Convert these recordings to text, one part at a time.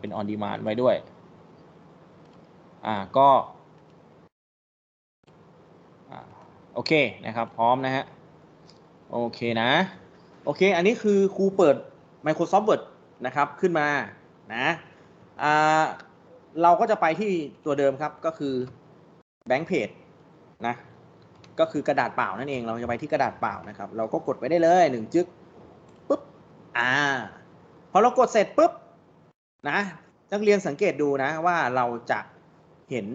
เป็น on demand ไว้ด้วย อ่าก็อ่าโอเคนะครับ พร้อมนะฮะ โอเคนะ โอเค อันนี้คือครูเปิด Microsoft Word นะครับ ขึ้นมานะอ่าเราก็จะไปที่ตัวเดิมครับก็คือ Bank Page นะก็คือกระดาษเปล่านั่นเอง เราจะไปที่กระดาษเปล่านะครับ เราก็กดไปได้เลยหนึ่งจึ๊กปุ๊บอ่าพอเรากดเสร็จปุ๊บ นะนักเรียนสังเกตดูนะว่าเราจะเห็น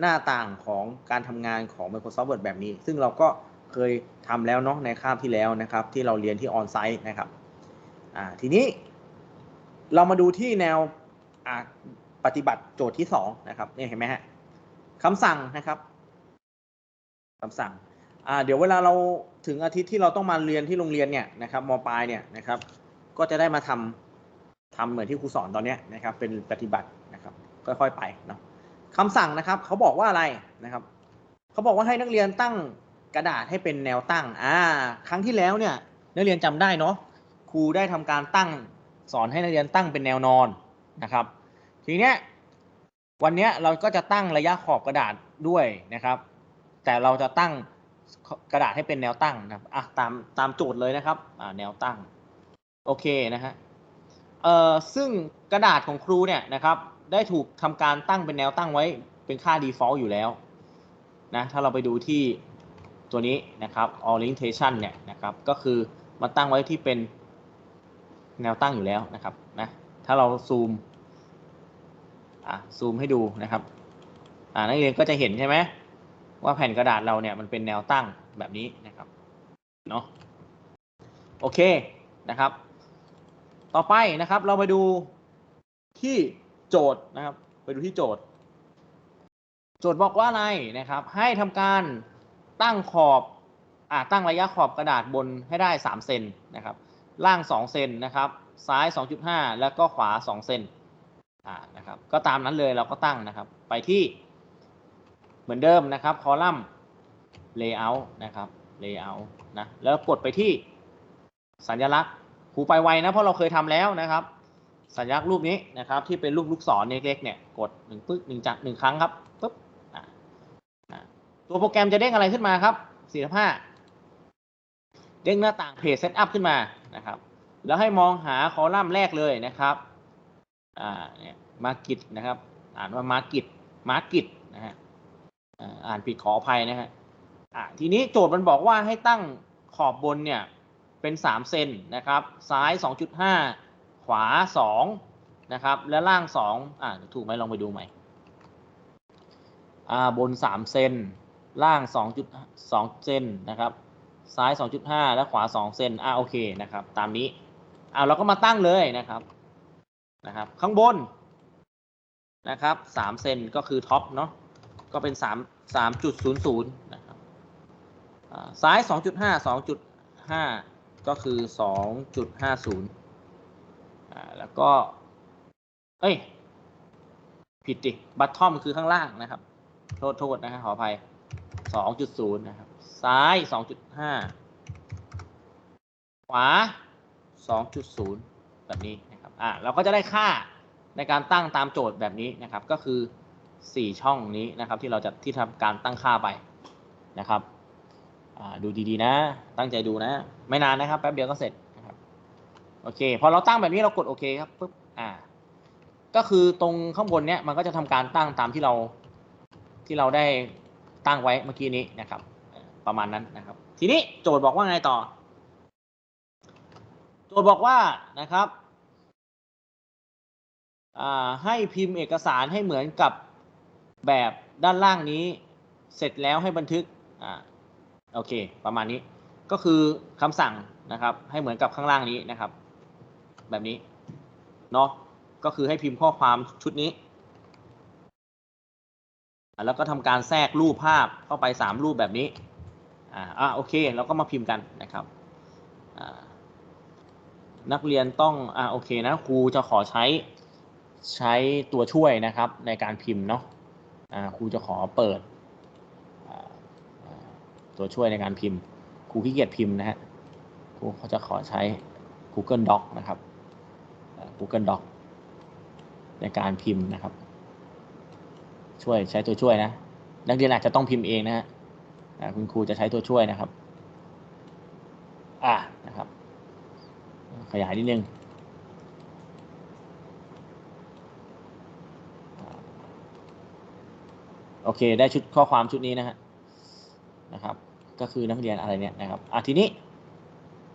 หน้าต่างของการทำงานของ Microsoft Word แบบนี้ ซึ่งเราก็เคยทำแล้วเนาะในคาบที่แล้วนะครับ ที่เราเรียนที่ออนไซต์นะครับทีนี้เรามาดูที่แนวปฏิบัติโจทย์ที่สองนะครับเนี่ยเห็นไหมฮะคำสั่งนะครับคำสั่งเดี๋ยวเวลาเราถึงอาทิตย์ที่เราต้องมาเรียนที่โรงเรียนเนี่ยนะครับมปลายเนี่ยนะครับ ก็จะได้มาทำ ทำเหมือนที่ครูสอนตอนนี้นะครับ เป็นปฏิบัตินะครับ ค่อยๆไปเนาะคำสั่งนะครับ เขาบอกว่าอะไรนะครับ เขาบอกว่าให้นักเรียนตั้งกระดาษให้เป็นแนวตั้ง อ่า ครั้งที่แล้วเนี่ย นักเรียนจำได้เนาะ ครูได้ทำการตั้งสอนให้นักเรียนตั้งเป็นแนวนอนนะครับ ทีเนี้ยวันเนี้ยเราก็จะตั้งระยะขอบกระดาษด้วยนะครับ แต่เราจะตั้งกระดาษให้เป็นแนวตั้งนะครับ อะตามตามโจทย์เลยนะครับ อ่าแนวตั้ง โอเคนะฮะ เอ่อซึ่งกระดาษของครูเนี่ยนะครับ ได้ถูกทำการตั้งเป็นแนวตั้งไว้เป็นค่า default อยู่แล้วนะถ้าเราไปดูที่ตัวนี้นะครับ orientation เนี่ยนะครับก็คือมาตั้งไว้ที่เป็นแนวตั้งอยู่แล้วนะครับนะถ้าเราซูมอะซูมให้ดูนะครับอ่านักเรียนก็จะเห็นใช่ไหมว่าแผ่นกระดาษเราเนี่ยมันเป็นแนวตั้งแบบนี้นะครับเนาะโอเคนะครับ ต่อไปนะครับ เราไปดูที่โจทย์นะครับ ไปดูที่โจทย์ โจทย์บอกว่าอะไรนะครับ ให้ทำการตั้งขอบอ่าตั้งระยะขอบกระดาษบนให้ได้ 3 เซนนะครับ ล่าง 2 เซนนะครับ ซ้าย 2.5 แล้วก็ขวา 2 เซนอ่านะครับ ก็ตามนั้นเลยเราก็ตั้งนะครับ ไปที่เหมือนเดิมนะครับ คอลัมน์ layout นะครับ layout นะ แล้วกดไปที่สัญลักษณ์ รูไปไวนะเพราะเราเคยทำแล้วนะครับ สัญลักษณ์รูปนี้นะครับที่เป็นรูปลูกศรเล็กๆเนี่ยกดหนึ่งปึ๊กหนึ่งจักหนึ่งครั้งครับปึ๊บตัวโปรแกรมจะเด้งอะไรขึ้นมาครับสี่ห้าเด้งหน้าต่างเพจเซตอัพขึ้นมานะครับ แล้วให้มองหาคอลัมน์แรกเลยนะครับอ่าเนี่ยมากิจนะครับ อ่านว่ามากิจมากิจนะฮะอ่าอ่านผิดขออภัยนะฮะอ่าทีนี้โจทย์มันบอกว่าให้ตั้งขอบบนเนี่ย เป็น 3 เซนนะครับ ซ้าย 2.5 ขวา 2 นะครับ และล่าง 2 อ่าถูกไหมลองไปดูใหม่ อ่า บน 3 เซน ล่าง 2.2 เซนนะครับ ซ้าย 2.5 และขวา 2 เซน อ่า โอเค นะครับ ตามนี้อ่าเราก็มาตั้งเลยนะครับ นะครับ ข้างบน นะครับ3เซนก็คือท็อปเนาะ ก็เป็น 3 3.00 นะครับอ่าซ้าย 2.5 2.5 ก็คือ 2.50อ่าแล้วก็ เอ้ย ผิดดิบัตทอมคือข้างล่างนะครับ โทษโทษนะครับขออภัย 2.0 นะครับ ซ้าย 2.5 ขวา 2.0 แบบนี้นะครับอ่าเราก็จะได้ค่าในการตั้งตามโจทย์แบบนี้นะครับ ก็คือ 4 ช่องนี้นะครับ ที่เราจะที่ทำการตั้งค่าไปนะครับ ดูดีๆนะ ตั้งใจดูนะ ไม่นานนะครับ แป๊บเดียวก็เสร็จนะครับ โอเค พอเราตั้งแบบนี้เรากดโอเคครับปุ๊บ อ่า ก็คือตรงข้างบนเนี้ยมันก็จะทำการตั้งตามที่เราที่เราได้ตั้งไว้เมื่อกี้นี้นะครับ ประมาณนั้นนะครับ ทีนี้โจทย์บอกว่าไงต่อ โจทย์บอกว่านะครับอ่าให้พิมพ์เอกสารให้เหมือนกับแบบด้านล่างนี้ เสร็จแล้วให้บันทึกอ่า โอเค ประมาณนี้ก็คือคำสั่งนะครับ ให้เหมือนกับข้างล่างนี้นะครับ แบบนี้เนาะก็คือให้พิมพ์ข้อความชุดนี้ แล้วก็ทำการแทรกรูปภาพเข้าไป 3 รูปแบบนี้อ่าอ่าโอเคเราก็มาพิมพ์กันนะครับนักเรียนต้องอ่าโอเคนะครูจะขอใช้ใช้ตัวช่วยนะครับในการพิมพ์เนาะอ่าครูจะขอเปิด ตัวช่วยในการพิมพ์ครูขี้เกียจพิมพ์นะฮะครูเขาจะขอใช้ Google Doc นะครับ Google Doc ในการพิมพ์นะครับ ช่วยใช้ตัวช่วยนะ นักเรียนอาจจะต้องพิมพ์เองนะฮะคุณครูจะใช้ตัวช่วยนะครับอ่านะครับ ขยายนิดนึงโอเค ได้ชุดข้อความชุดนี้นะฮะนะครับ ก็คือนักเรียนอะไรเนี่ยนะครับอะทีนี้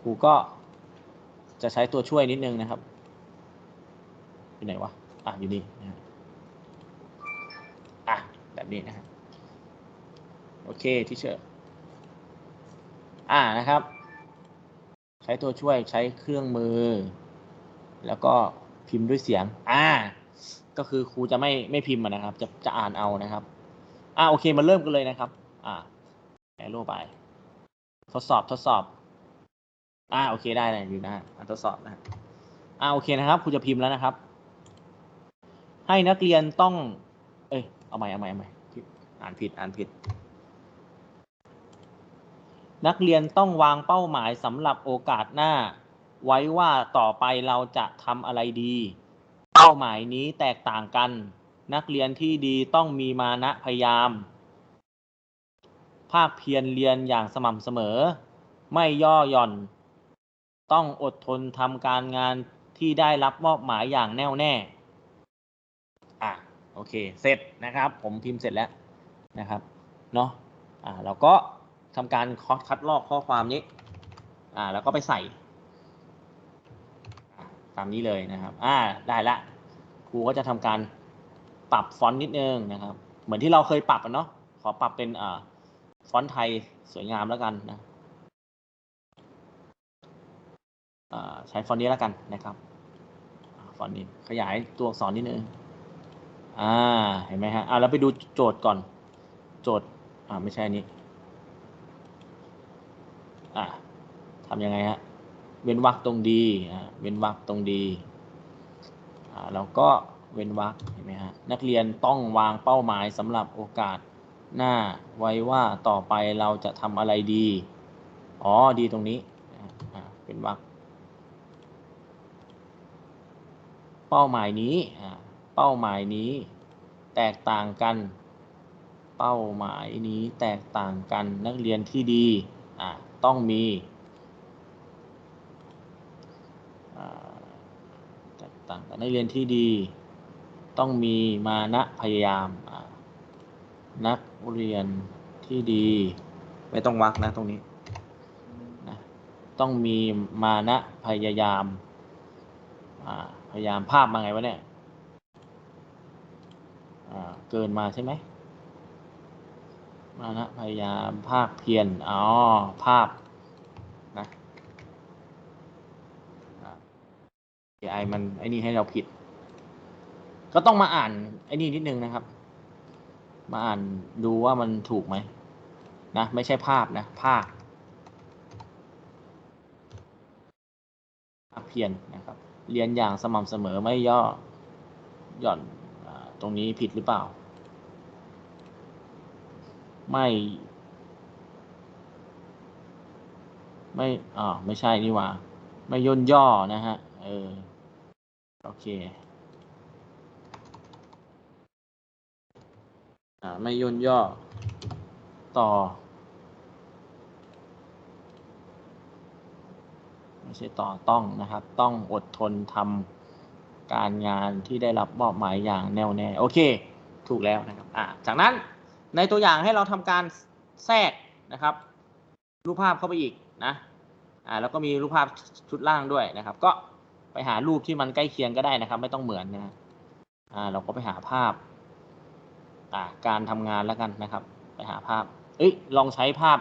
ครูก็จะใช้ตัวช่วยนิดนึงนะครับอยู่ไหนวะอะอยู่นี่นะอะแบบนี้นะครับโอเคที่เชอร์อ่านะครับ ใช้ตัวช่วยใช้เครื่องมือ แล้วก็พิมพ์ด้วยเสียง อ่า ก็คือครูจะไม่ไม่พิมพ์นะครับ จะจะอ่านเอานะครับ อ่าโอเคมาเริ่มกันเลยนะครับ อ่า แอโร่ไป ทดสอบทดสอบ อ่าโอเคได้เลยอยู่นะฮะทดสอบนะอ่าโอเคนะครับครูจะพิมพ์แล้วนะครับ ให้นักเรียนต้อง เอ้ยเอาใหม่เอาใหม่เอาใหม่อ่านผิดอ่านผิด นักเรียนต้องวางเป้าหมายสำหรับโอกาสหน้า ไว้ว่าต่อไปเราจะทำอะไรดี เป้าหมายนี้แตกต่างกัน นักเรียนที่ดีต้องมีมานะพยายาม ภาคเพียรเรียนอย่างสม่ำเสมอ ไม่ย่อหย่อน ต้องอดทนทำการงานที่ได้รับมอบหมายอย่างแน่วแน่ อะโอเค เสร็จนะครับ ผมพิมพ์เสร็จแล้วนะครับ เนาะอ่าเราก็ทำการคัดลอกข้อความนี้ อ่า แล้วก็ไปใส่ ตามนี้เลยนะครับ อ่า ได้ละ ครูก็จะทำการปรับฟอนต์นิดนึงนะครับ เหมือนที่เราเคยปรับอะเนาะ ขอปรับเป็นอ่า ฟอนต์ไทยสวยงามแล้วกันนะใช้ฟอนต์นี้แล้วกันนะครับฟอนต์นี้ขยายตัวอักษรนิดนึงอ่าเห็นไหมฮะอ่าเราไปดูโจทย์ก่อน โจทย์อ่าไม่ใช่นี้อ่าทำยังไงฮะเว้นวรรคตรงดีอ่าเว้นวรรคตรงดีอ่าเราก็เว้นวรรคเห็นไหมฮะนักเรียนต้องวางเป้าหมายสำหรับโอกาส หน้าไว้ว่าต่อไปเราจะทำอะไรดี อ๋อ ดีตรงนี้ เป็นวรรคเป้าหมายนี้ เป้าหมายนี้แตกต่างกัน เป้าหมายนี้แตกต่างกันนักเรียนที่ดี ต้องมีแตกต่างกันนักเรียนที่ดี ต้องมีมานะพยายามนัก เรียนที่ดี ไม่ต้องวักนะตรงนี้นะต้องมีมานะพยายามพยายามภาพมาไงวะเนี่ยอ่าเกินมาใช่ไหมมานะพยายามภาคเพียรอ๋อภาพนะ AI มันไอ้นี่ให้เราผิด ก็ต้องมาอ่านไอ้นี่นิดนึงนะครับ มาอ่านดูว่ามันถูกไหมนะไม่ใช่ภาพนะ ภาพเพียนนะครับ เรียนอย่างสม่ำเสมอไม่ย่อหย่อนอตรงนี้ผิดหรือเปล่า ไม่ ไม่อ่าไม่ใช่นี่ว่า ไม่ย่นย่อนะฮะ เออ โอเค อ่า ไม่ย่นย่อต่อ ไม่ใช่ต่อต้องนะครับ ต้องอดทนทำการงานที่ได้รับมอบหมายอย่างแน่วแน่โอเค ถูกแล้วนะครับอ่าจากนั้นในตัวอย่างให้เราทำการแทรกนะครับ รูปภาพเข้าไปอีกนะอ่าแล้วก็มีรูปภาพชุดล่างด้วยนะครับ ก็ไปหารูปที่มันใกล้เคียงก็ได้นะครับ ไม่ต้องเหมือนนะอ่าเราก็ไปหาภาพ การทำงานแล้วกันนะครับ ไปหาภาพ เอ้ยลองใช้ภาพ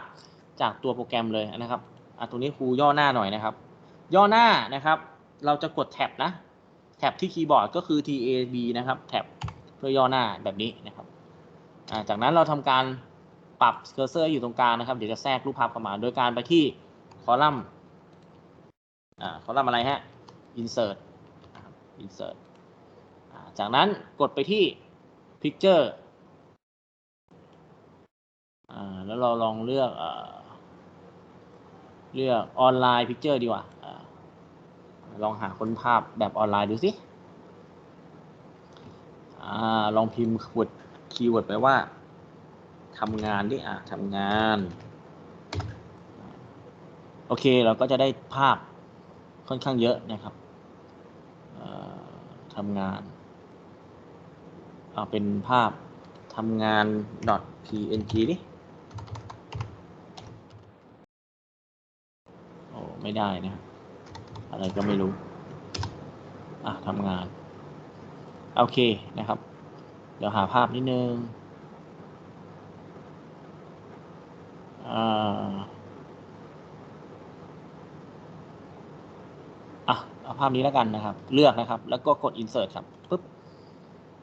จากตัวโปรแกรมเลยนะครับอ่าตรงนี้ครูย่อหน้าหน่อยนะครับ ย่อหน้านะครับ เราจะกดแท็บนะ แท็บที่คีย์บอร์ดก็คือ tab นะครับ แท็บเพื่อย่อหน้าแบบนี้นะครับอ่าจากนั้นเราทำการปรับเคอร์เซอร์อยู่ตรงกลางนะครับ เดี๋ยวจะแทรกรูปภาพเข้ามาโดยการไปที่คอลัมน์อ่าคอลัมน์อะไรฮะ insert insert จากนั้นกดไปที่ picture แล้วเราลองเลือกเลือกออนไลน์พิกเจอร์ดีกว่าลองหาค้นภาพแบบออนไลน์ดูสิอลองพิมพ์คีย์เวิร์ดคีย์เวิร์ดไปว่าทำงานดิอะทำงาน โอเคเราก็จะได้ภาพค่อนข้างเยอะนะครับทำงานเอาเป็นภาพทำงาน .png ดิ โอ้ ไม่ได้นะ อะไรก็ไม่รู้ อะทำงาน โอเคนะครับ เดี๋ยวหาภาพนิดนึงอ่าอะเอาภาพนี้แล้วกันนะครับ เลือกนะครับ แล้วก็กด insert ครับปุ๊บ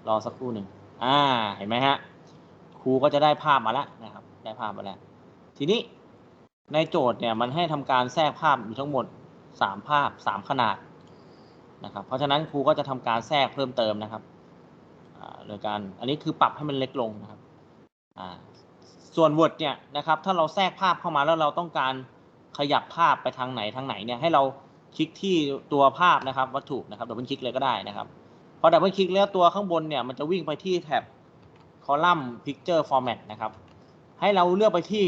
รอสักครู่หนึ่งอ่า เห็นไหมฮะ ครูก็จะได้ภาพมาแล้วนะครับ ได้ภาพมาแล้ว ทีนี้ ในโจทย์เนี่ยมันให้ทำการแทรกภาพอยู่ทั้งหมดสามภาพสามขนาดนะครับ เพราะฉะนั้นครูก็จะทำการแทรกเพิ่มเติมนะครับโดยการอันนี้คือปรับให้มันเล็กลงนะครับอ่าส่วน Word เนี่ยนะครับ ถ้าเราแทรกภาพเข้ามาแล้วเราต้องการขยับภาพไปทางไหนทางไหนเนี่ยให้เราคลิกที่ตัวภาพนะครับ วัตถุนะครับดับเบิลคลิกเลยก็ได้นะครับพอดับเบิลคลิกแล้วตัวข้างบนเนี่ยมันจะวิ่งไปที่แท็บคอลัมน์ Picture Format นะครับ ให้เราเลือกไปที่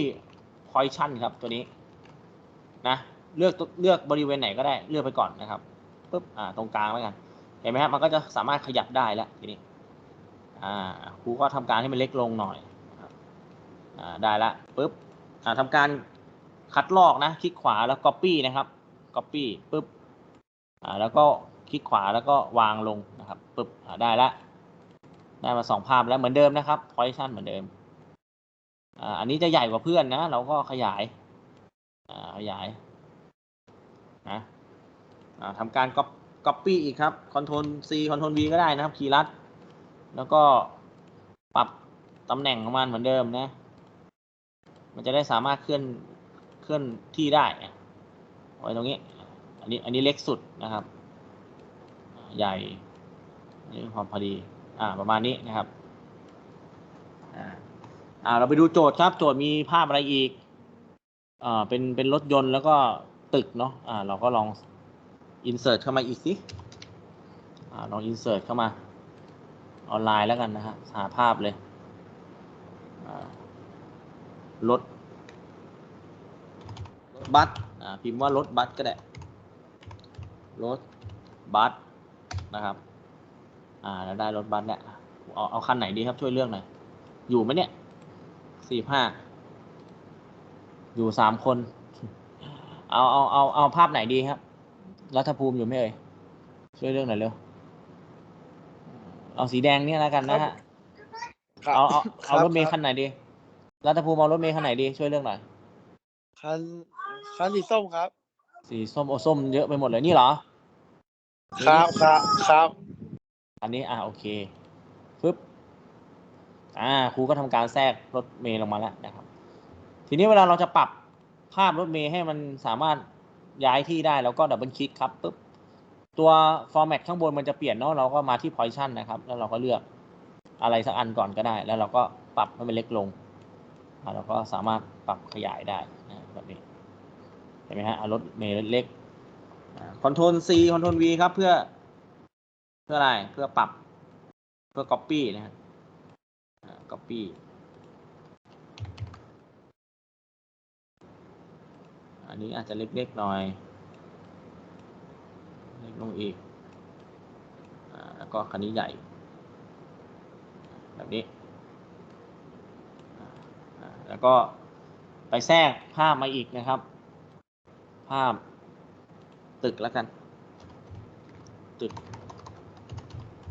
Position ครับตัวนี้นะเลือกเลือกบริเวณไหนก็ได้เลือกไปก่อนนะครับปุ๊บอ่าตรงกลางแล้วกันเห็นไหมครับมันก็จะสามารถขยับได้แล้วทีนี้อ่าครูก็ทำการให้มันเล็กลงหน่อยอ่าได้ละปุ๊บอ่าทำการคัดลอกนะคลิกขวาแล้ว Copy นะครับ Copy ปุ๊บอ่าแล้วก็คลิกขวาแล้วก็วางลงนะครับปุ๊บอ่าได้ละได้มาสองภาพแล้วเหมือนเดิมนะครับ Position เหมือนเดิม อ่าอันนี้จะใหญ่กว่าเพื่อนนะ เราก็ขยาย อ่าขยายนะอ่าทำการ Copy Copy อีกครับ Ctrl C Ctrl V ก็ได้นะครับ คีย์ลัด แล้วก็ปรับตำแหน่งของมันเหมือนเดิมนะ มันจะได้สามารถเคลื่อนเคลื่อนที่ได้ไว้ตรงนี้ อันนี้อันนี้เล็กสุดนะครับ ใหญ่อันนี้พอพอดี อ่า ประมาณนี้นะครับ อ่า เราไปดูโจทย์ครับโจทย์มีภาพอะไรอีกอ่าเป็นเป็นรถยนต์แล้วก็ตึกเนาะอ่า เราก็ลอง insert เข้ามาอีกสิอ่าลอง insert เข้ามา ออนไลน์แล้วกันนะฮะหาภาพเลยรถรถบัสอ่าพิมพ์ว่ารถบัสก็ได้รถบัสนะครับ อ่าแล้วได้รถบัสแล้วอะเอาเอาคันไหนดีครับช่วยเลือกหน่อยอยู่ไหมเนี่ย สี่ห้าอยู่สามคน เอาเอาเอาเอาภาพไหนดีครับ รัฐภูมิอยู่ไหมเอ่ย ช่วยเลือกหน่อยเร็ว เอาสีแดงเนี่ยแล้วกันนะฮะ ครับเอาเอาคเอาบรถเมล์คคับนไหนดี รัฐภูมิเอารถเมล์คันไหนดี ช่วยเลือกหน่อย คันคันสีส้มครับ สีส้มโอส้มเยอะไปหมดเลยนี่เหรอ ครับครับครับ อันนี้อ่าโอเคปึ๊บ อ่าครูก็ทำการแทรกรถเมล์ลงมาแล้วนะครับ ทีนี้เวลาเราจะปรับภาพรถเมล์ให้มันสามารถย้ายที่ได้เราก็ดับเบิลคลิกครับปึ๊บตัวฟอร์แมตข้างบนมันจะเปลี่ยนเนาะเราก็มาที่ position นะครับ แล้วเราก็เลือกอะไรสักอันก่อนก็ได้ แล้วเราก็ปรับให้มันเล็กลงเราก็สามารถปรับขยายได้นะแบบนี้เห็นไหมฮะรถเมล์เล็กคอนโทรล C คอนโทรล V ครับเพื่อ เพื่ออะไรเพื่อปรับเพื่อ copy นะฮะอ่า copy อันนี้อาจจะเล็กๆหน่อย เล็กลงอีกอแล้วก็คันนี้ใหญ่ แบบนี้ แล้วก็ไปแทรกภาพมาอีกนะครับ ภาพตึกแล้วกัน ตึก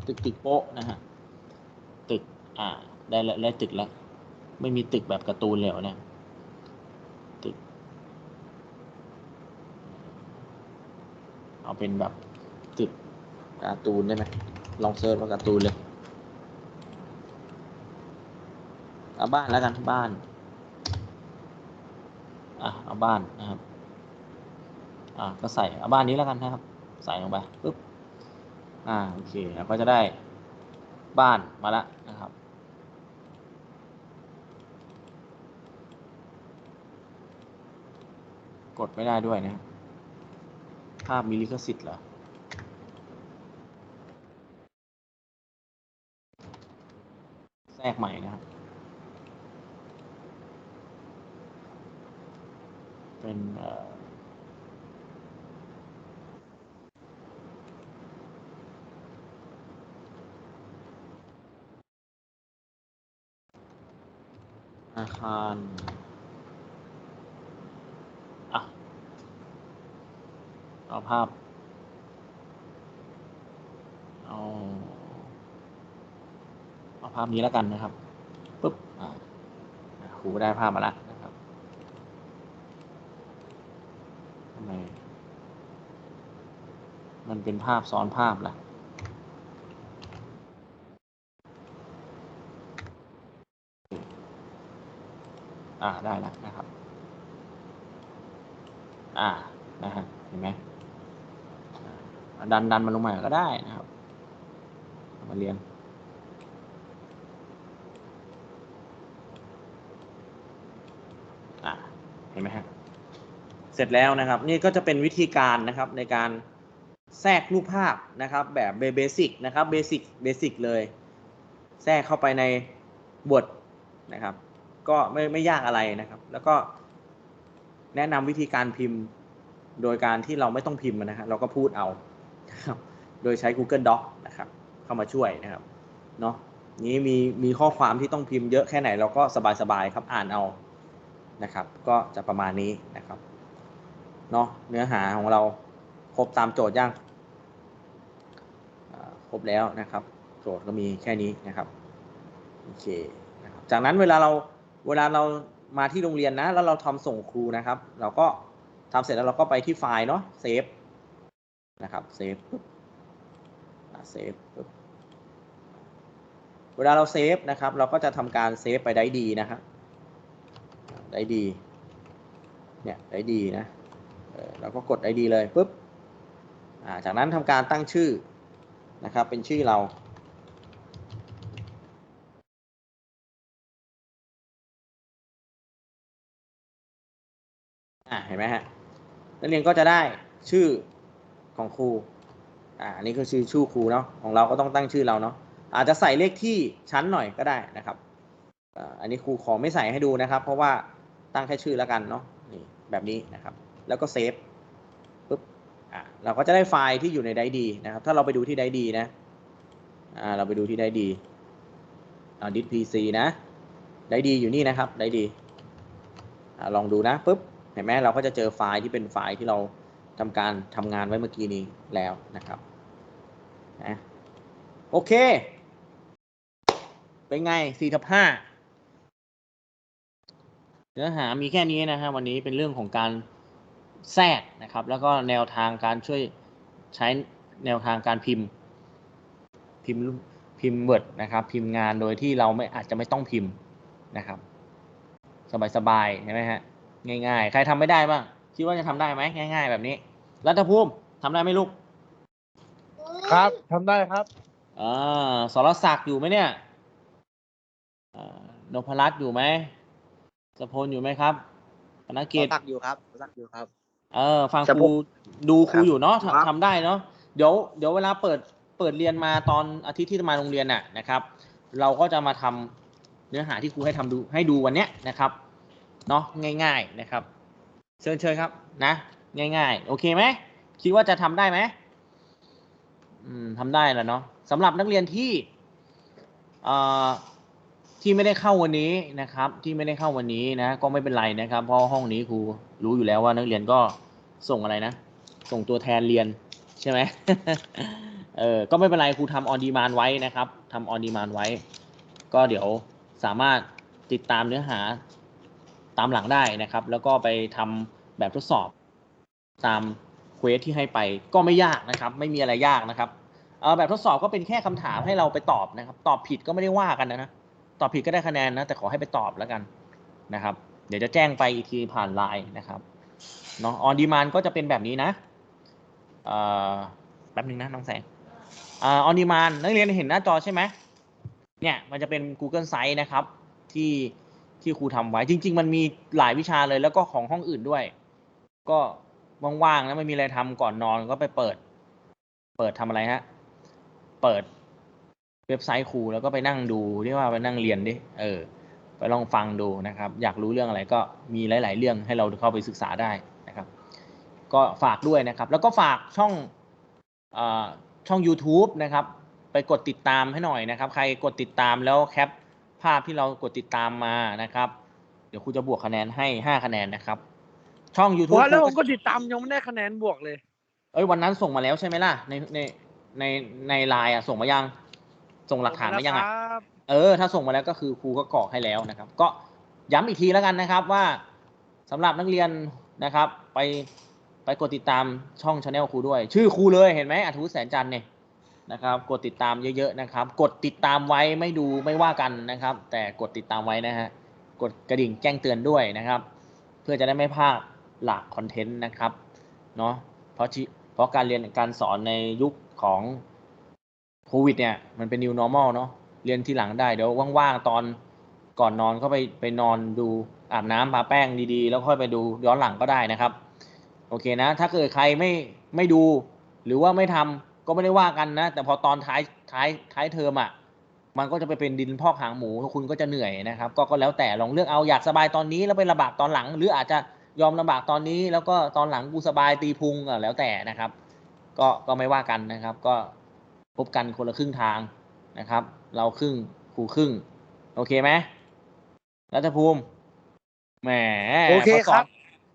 ตึกตึกโป๊ะนะฮะ ตึก อ่า ได้แล้วได้ตึกแล้วไม่มีตึกแบบการ์ตูนเลยเหรอเนี่ยตึก เอาเป็นแบบตึกการ์ตูนได้ไหมลองเซิร์ชว่าการ์ตูนเลยเอาบ้านแล้วกันบ้านอะเอาบ้านนะครับอ่าก็ใส่เอาบ้านนี้แล้วกันนะครับ ใส่ลงไปปุ๊บอ่าโอเคแล้วก็จะได้บ้านมาแล้วนะครับ ดไม่ได้ด้วยนะภาพมีลิขสิทธิ์เหรอแทรกใหม่นะครับเป็นอาคารอะ เอาภาพ เอา เอาภาพนี้แล้วกันนะครับปุ๊บครูได้ภาพมาแล้วนะครับทำไมมันเป็นภาพซ้อนภาพล่ะอ่าได้แล้วนะครับ อ่า นะฮะ เห็นไหม ดันดันมันลงมาก็ได้นะครับ มาเรียนเห็นไหมฮะเสร็จแล้วนะครับ นี่ก็จะเป็นวิธีการนะครับในการแทรกรูปภาพนะครับ แบบเบสิกนะครับเบสิกเบสิกเลย แทรกเข้าไปในบทนะครับ ก็ไม่ไม่ยากอะไรนะครับ แล้วก็แนะนำวิธีการพิมพ์โดยการที่เราไม่ต้องพิมพ์นะฮะเราก็พูดเอา นะครับ โดยใช้ Google Doc นะครับ เข้ามาช่วยนะครับเนาะนี้มีมีข้อความที่ต้องพิมพ์เยอะแค่ไหนเราก็สบายๆครับอ่านเอานะครับ ก็จะประมาณนี้นะครับเนาะเนื้อหาของเราครบตามโจทย์ยังครบแล้วนะครับ โจทย์ก็มีแค่นี้นะครับโอเคนะครับจากนั้นเวลาเราเวลาเรามาที่โรงเรียนนะแล้วเราทำส่งครูนะครับ เราก็ทำเสร็จแล้วเราก็ไปที่ไฟล์เนาะเซฟ นะครับเซฟปุ๊บเซฟปุ๊บเวลาเราเซฟนะครับ เราก็จะทำการเซฟไปได้ดีนะครับได้ดีเนี่ยได้ดีนะเราก็กดได้ดีเลยปุ๊บจากนั้นทำการตั้งชื่อนะครับ เป็นชื่อเราอ่าเห็นไหมฮะนักเรียนก็จะได้ชื่อ ของครูอ่าอันนี้คือชื่อชื่อครูเนาะของเราก็ต้องตั้งชื่อเราเนาะอาจจะใส่เลขที่ชั้นหน่อยก็ได้นะครับอ่าอันนี้ครูขอไม่ใส่ให้ดูนะครับ เพราะว่าตั้งแค่ชื่อแล้วกันเนาะนี่แบบนี้นะครับ แล้วก็เซฟปุ๊บอ่าเราก็จะได้ไฟล์ที่อยู่ในไดดีนะครับ ถ้าเราไปดูที่ไดดีนะอ่าเราไปดูที่ไดดีอ่าดิสพีซีนะไดดีอยู่นี่นะครับไดดีอ่าลองดูนะปุ๊บเห็นไหมเราก็จะเจอไฟล์ที่เป็นไฟล์ที่เรา ทำการทำงานไว้เมื่อกี้นี้แล้วนะครับนะโอเค เป็นไง4ทับ5เนื้อหามีแค่นี้นะฮะวันนี้เป็นเรื่องของการแทรกนะครับ แล้วก็แนวทางการช่วยใช้แนวทางการพิมพ์ พิมพ์พิมพ์เวิร์ดนะครับ พิมพ์งานโดยที่เราไม่อาจจะไม่ต้องพิมพ์นะครับ สบายๆใช่ไหมฮะง่ายๆ ใครทำไม่ได้บ้างคิดว่าจะทำได้ไหมง่าย ๆ แบบนี้ รัฐภูมิทำได้ไหมลูกครับทำได้ครับอ่าสรศักดิ์อยู่ไหมเนี่ยอ่านพรัตน์อยู่ไหมสพลอยู่ไหมครับธนกิจสักอยู่ครับสักอยู่ครับ เออฟังจะคพูรูดดูครูอยู่เนาะครับทำทำได้เนาะเดี๋ยวเดี๋ยวเวลาเปิดเปิดเรียนมาตอนอาทิตย์ที่จะมาโรงเรียนน่ะนะครับ เราก็จะมาทำเนื้อหาที่ครูให้ทำดูให้ดูวันเนี้ยนะครับเนาะง่าย ๆนะครับ เชิญเชิญครับนะ ง่ายๆ โอเคไหมคิดว่าจะทำได้ไหมอืมทำได้แล้วเนาะสำหรับนักเรียนที่เอ่อที่ไม่ได้เข้าวันนี้นะครับ ที่ไม่ได้เข้าวันนี้นะ ก็ไม่เป็นไรนะครับ เพราะห้องนี้ครูรู้อยู่แล้วว่านักเรียนก็ส่งอะไรนะ ส่งตัวแทนเรียนใช่ไหมเออก็ไม่เป็นไรครูทำออนดีมานไว้นะครับทำออนดีมานไว้ ก็เดี๋ยวสามารถติดตามเนื้อหาตามหลังได้นะครับ แล้วก็ไปทำแบบทดสอบ ตามเควสที่ให้ไปก็ไม่ยากนะครับ ไม่มีอะไรยากนะครับเออแบบทดสอบก็เป็นแค่คำถามให้เราไปตอบนะครับ ตอบผิดก็ไม่ได้ว่ากันนะนะตอบผิดก็ได้คะแนนนะ แต่ขอให้ไปตอบแล้วกันนะครับ เดี๋ยวจะแจ้งไปอีกทีผ่านไลน์นะครับเนาะออนดีมานก็จะเป็นแบบนี้นะเอ่อแป๊บนึงนะน้องแสงออนดีมานนักเรียนเห็นหน้าจอใช่ไหมเนี่ยมันจะเป็น Google Site นะครับ ที่ที่ครูทำไว้จริง ๆ มันมีหลายวิชาเลยแล้วก็ของห้องอื่นด้วย ก็ ว่างๆแล้วไม่มีอะไรทำก่อนนอนก็ไปเปิด เปิดทำอะไรฮะ เปิดเว็บไซต์ครูแล้วก็ไปนั่งดูเรียกว่าไปนั่งเรียนดิเออ ไปลองฟังดูนะครับ อยากรู้เรื่องอะไรก็มีหลาย ๆ เรื่องให้เราเข้าไปศึกษาได้นะครับ ก็ฝากด้วยนะครับ แล้วก็ฝากช่องอช่อง YouTube นะครับ ไปกดติดตามให้หน่อยนะครับ ใครกดติดตามแล้วแคปภาพที่เรากดติดตามมานะครับ เดี๋ยวครูจะบวกคะแนนให้ 5 คะแนนนะครับ ช่อง YouTube ว่าแล้วผมก็ติดตามยังไม่ได้คะแนนบวกเลย เอ้ยวันนั้นส่งมาแล้วใช่ไหมล่ะ ในในในในไลน์อะส่งมายัง ส่งหลักฐานมายังอะครับเออ ถ้าส่งมาแล้วก็คือครูก็กรอกให้แล้วนะครับ ก็ย้ำอีกทีแล้วกันนะครับว่าสำหรับนักเรียนนะครับ ไปไปกดติดตามช่องช anel ครูด้วย ชื่อครูเลยเห็นไหมอัธวุฒิแสนจันทร์เนี่ยนะครับ กดติดตามเยอะๆนะครับ กดติดตามไว้ไม่ดูไม่ว่ากันนะครับ แต่กดติดตามไว้นะฮะกดกระดิ่งแจ้งเตือนด้วยนะครับ เพื่อจะได้ไม่พลาด หลักคอนเทนต์นะครับเนาะเพราะชิเพราะการเรียนการสอนในยุคของโควิดเนี่ยมันเป็น new normal เนาะเรียนทีหลังได้เดี๋ยวว่างๆตอนก่อนนอนก็ไปไปนอนดูอาบน้ำปาแป้งดีๆ แล้วค่อยไปดูย้อนหลังก็ได้นะครับ โอเคนะ ถ้าเกิดใครไม่ไม่ดู หรือว่าไม่ทำก็ไม่ได้ว่ากันนะ แต่พอตอนท้ายท้ายท้ายเทอมอะมันก็จะไปเป็นดินพอกหางหมูคุณก็จะเหนื่อยนะครับ ก็ก็แล้วแต่ลองเลือกเอาอยากสบายตอนนี้แล้วไปลำบากตอนหลัง หรืออาจจะ ยอมลำบากตอนนี้แล้วก็ตอนหลังกูสบายตีพุงอะแล้วแต่นะครับ ก็ก็ไม่ว่ากันนะครับ ก็พบกันคนละครึ่งทางนะครับ เราครึ่งครูครึ่ง โอเคไหมรัฐภูมิแหมโอเคพสนครับ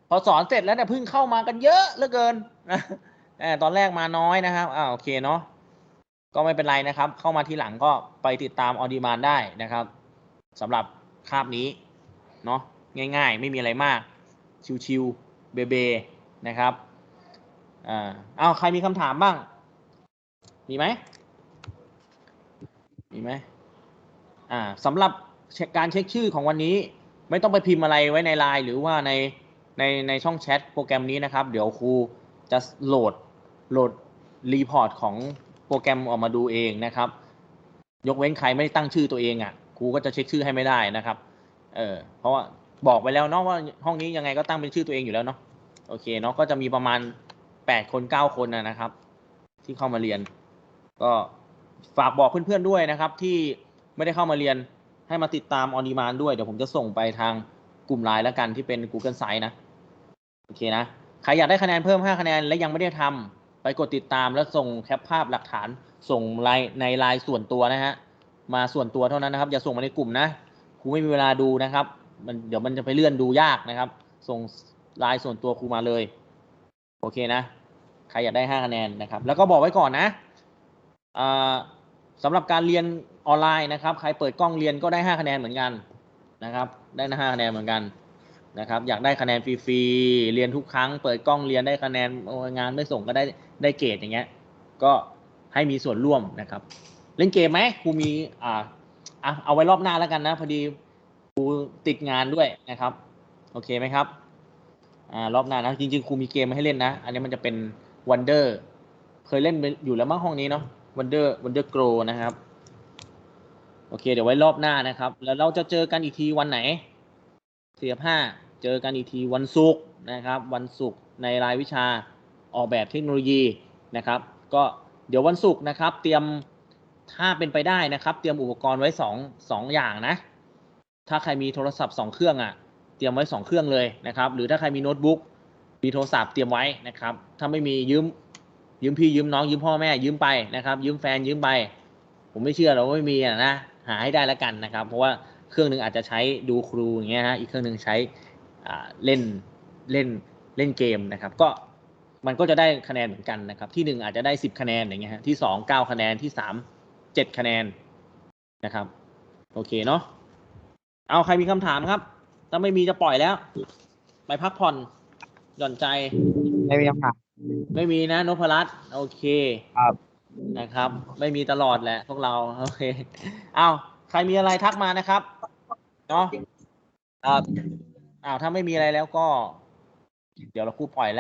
พอสอนเสร็จแล้วเนี่ยเพิ่งเข้ามากันเยอะเหลือเกินนะเออตอนแรกมาน้อยนะครับอ่าโอเคเนาะก็ไม่เป็นไรนะครับ เข้ามาทีหลังก็ไปติดตามออดีมานได้นะครับสำหรับคาบนี้เนาะง่าย ๆ ไม่มีอะไรมาก ชิวๆเบเบนะครับอ่าเอาใครมีคำถามบ้าง มีไหมมีไหมอ่าสำหรับการเช็คชื่อของวันนี้ ไม่ต้องไปพิมพ์อะไรไว้ในไลน์หรือว่าในในในช่องแชทโปรแกรมนี้นะครับ เดี๋ยวครูจะโหลดโหลดรีพอร์ตของโปรแกรมออกมาดูเองนะครับ ยกเว้นใครไม่ได้ตั้งชื่อตัวเองอะครูก็จะเช็คชื่อให้ไม่ได้นะครับ เออเพราะว่า บอกไปแล้วเนาะว่าห้องนี้ยังไงก็ตั้งเป็นชื่อตัวเองอยู่แล้วเนาะโอเคเนาะก็จะมีประมาณแปดคนเก้าคนนะนะครับ ที่เข้ามาเรียน ก็ฝากบอกเพื่อนๆด้วยนะครับ ที่ไม่ได้เข้ามาเรียนให้มาติดตามออนิมานด้วย เดี๋ยวผมจะส่งไปทางกลุ่มไลน์แล้วกันที่เป็น Google Site นะ โอเคนะ ใครอยากได้คะแนนเพิ่ม 5 คะแนนและยังไม่ได้ทำไปกดติดตามแล้วส่งแคปภาพหลักฐานส่งไลน์ในไลน์ส่วนตัวนะฮะ มาส่วนตัวเท่านั้นนะครับ อย่าส่งมาในกลุ่มนะครูไม่มีเวลาดูนะครับ มันเดี๋ยวมันจะไปเลื่อนดูยากนะครับ ส่งไลน์ส่วนตัวครูมาเลย โอเคนะ ใครอยากได้ 5 คะแนนนะครับ แล้วก็บอกไว้ก่อนนะสำหรับการเรียนออนไลน์นะครับ ใครเปิดกล้องเรียนก็ได้ 5 คะแนนเหมือนกันนะครับ ได้นะ5คะแนนเหมือนกันนะครับ อยากได้คะแนนฟรีๆ เรียนทุกครั้ง เปิดกล้องเรียนได้คะแนนงานไม่ส่งก็ได้ได้เกรดอย่างเงี้ย ก็ให้มีส่วนร่วมนะครับ เล่นเกมไหมครูมีอ่าเอาไว้รอบหน้าแล้วกันนะ พอดี รูติดงานด้วยนะครับ โอเคไหมครับอ่ารอบหน้านะจริงๆครูมีเกมมาให้เล่นนะ อันนี้มันจะเป็น Wonder เคยเล่นอยู่แล้วมั้งห้องนี้เนาะ Wonder Wonder Grow นะครับ โอเค เดี๋ยวไว้รอบหน้านะครับ แล้วเราจะเจอกันอีกทีวันไหนเสียบห้าเจอกันอีกทีวันศุกร์นะครับ วันศุกร์ในรายวิชาออกแบบเทคโนโลยีนะครับ ก็เดี๋ยววันศุกร์นะครับ เตรียมถ้าเป็นไปได้นะครับ เตรียมอุปกรณ์ไว้สองสองอย่างนะ ถ้าใครมีโทรศัพท์สองเครื่องอะเตรียมไว้สองเครื่องเลยนะครับ หรือถ้าใครมีโน้ตบุ๊กมีโทรศัพท์เตรียมไว้นะครับ ถ้าไม่มียืมยืมพี่ยืมน้องยืมพ่อแม่ยืมไปนะครับ ยืมแฟนยืมไป ผมไม่เชื่อหราไม่มีะนะ หาให้ได้แล้วกันนะครับ เพราะว่าเครื่องหนึ่งอาจจะใช้ดูครูอย่างเงี้ยฮะอีกเครื่องหนึ่งใช้เล่นเล่นเล่นเกมนะครับ ก็มันก็จะได้คะแนนเหมือนกันนะครับ ที่หนึ่งอาจจะได้สิบคะแนนอย่างเงี้ยฮะที่สองเก้าคะแนนที่สามเจ็ดคะแนนนะครับ โอเคเนาะ เอาใครมีคำถามครับ ถ้าไม่มีจะปล่อยแล้ว ไปพักผ่อนหย่อนใจ ไม่มีคำถามไม่มีนะนพรัตน์โอเคครับนะครับ ไม่มีตลอดแหละพวกเราโอเคเอาใครมีอะไรทักมานะครับเนาะครับอ้าวถ้าไม่มีอะไรแล้วก็ เดี๋ยวเราครูปล่อยแล้ว